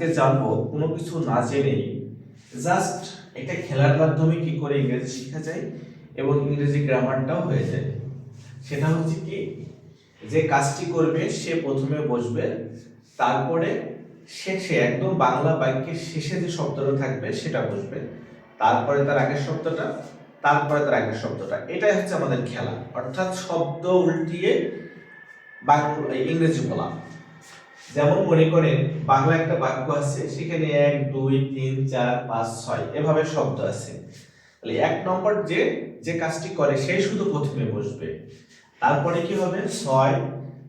আজকে জানব, কোনো কিছু না জেনেই জাস্ট একটা খেলার মাধ্যমে কি করে ইংরেজি শেখা যায় এবং ইংরেজি গ্রামারটাও হয়ে যায়। সেটা হচ্ছে কি, যে কাজটি করবে, সে প্রথমে বসবে, তারপরে শেষে একদম বাংলা বাক্যের শেষে যে শব্দটা থাকবে, সেটা বসবে। তারপরে তার আগের শব্দটা, তারপরে তার আগের শব্দটা। এটাই হচ্ছে আমাদের খেলা। অর্থাৎ শব্দ উল্টিয়ে বাংলা, ইংরেজি বলা। যেমন মনে করেন, বাংলা একটা বাক্য আছে, সেখানে এক, দুই, তিন, চার, পাঁচ, ছয়, এভাবে শব্দ আছে। তাহলে এক নম্বর যে যে কাজটি করে, সে শুধু প্রথমে বসবে। তারপরে কি হবে? ছয়,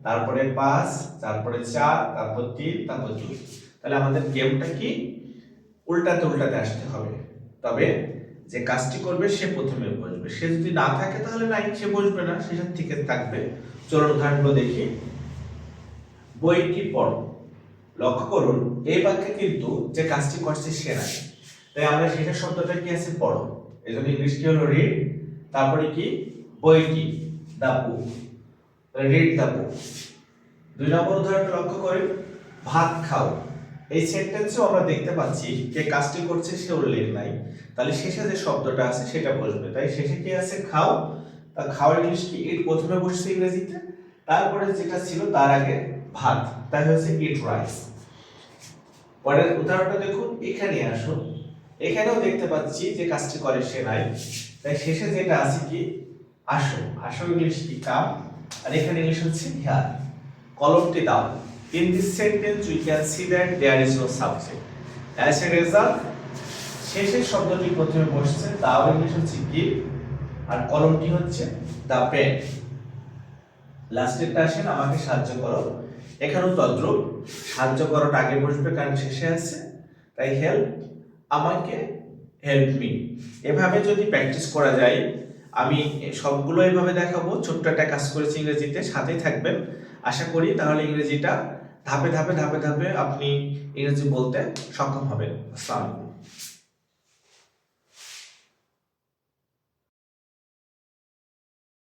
তারপরে পাঁচ, তারপরে চার, তারপর তিন, তারপর দুই। তাহলে আমাদের গেমটা কি? উল্টাতে উল্টাতে আসতে হবে। তবে যে কাজটি করবে, সে প্রথমে বসবে। সে যদি না থাকে, তাহলে নাই সে বসবে না। সে থেকে থাকবে। চলুন উদাহরণগুলো দেখি। বইটি পড়ো। লক্ষ্য করুন, এই বাক্যে কিন্তু যে কাজটি করছে সে নাই। তাই আমরা শেষের শব্দটা কি আছে পড়ো। এই জন্য ইংলিশ কি হলো? রিড তারপরে কি? বইটি দা বুক রিড দা বুক দুই নম্বর উদাহরণটা লক্ষ্য করেন, ভাত খাও। এই সেন্টেন্সে আমরা দেখতে পাচ্ছি যে কাজটি করছে সে উল্লেখ নাই। তাহলে শেষে যে শব্দটা আছে সেটা বসবে। তাই শেষে কি আছে? খাও। তা খাওয়ার ইংলিশ কি? ইট প্রথমে বসছে ইংরেজিতে। তারপরে যেটা ছিল তার আগে ভাত, তাই হচ্ছে ইট রাইস পরের উদাহরণটা দেখুন, এখানে আসুন। এখানেও দেখতে পাচ্ছি যে কাজটি করে সে নাই। তাই শেষে যেটা আছে কি? আসো আসো ইংলিশ কি? কাম। আর এখানে ইংলিশ হচ্ছে হিয়ার কলমটি দাও। In this sentence we can see that there is no subject as a result শেষের শব্দটি প্রথমে বসছে, দাও ইংলিশ হচ্ছে গিভ আর কলমটি হচ্ছে দা পেন লাস্টেরটা আসেন, আমাকে সাহায্য করো। এখানেও তদ্রুপ, সাহায্য করাটা আগে বসবে, কারণ শেষে আছে। তাই হেল্প আমাকে হেল্প মি এভাবে যদি প্র্যাকটিস করা যায়, আমি সবগুলো এভাবে দেখাবো। ছোট্ট একটা কাজ করেছি ইংরেজিতে, সাথেই থাকবেন। আশা করি তাহলে ইংরেজিটা ধাপে ধাপে ধাপে ধাপে আপনি ইংরেজি বলতে সক্ষম হবেন। আসসালামু আলাইকুম।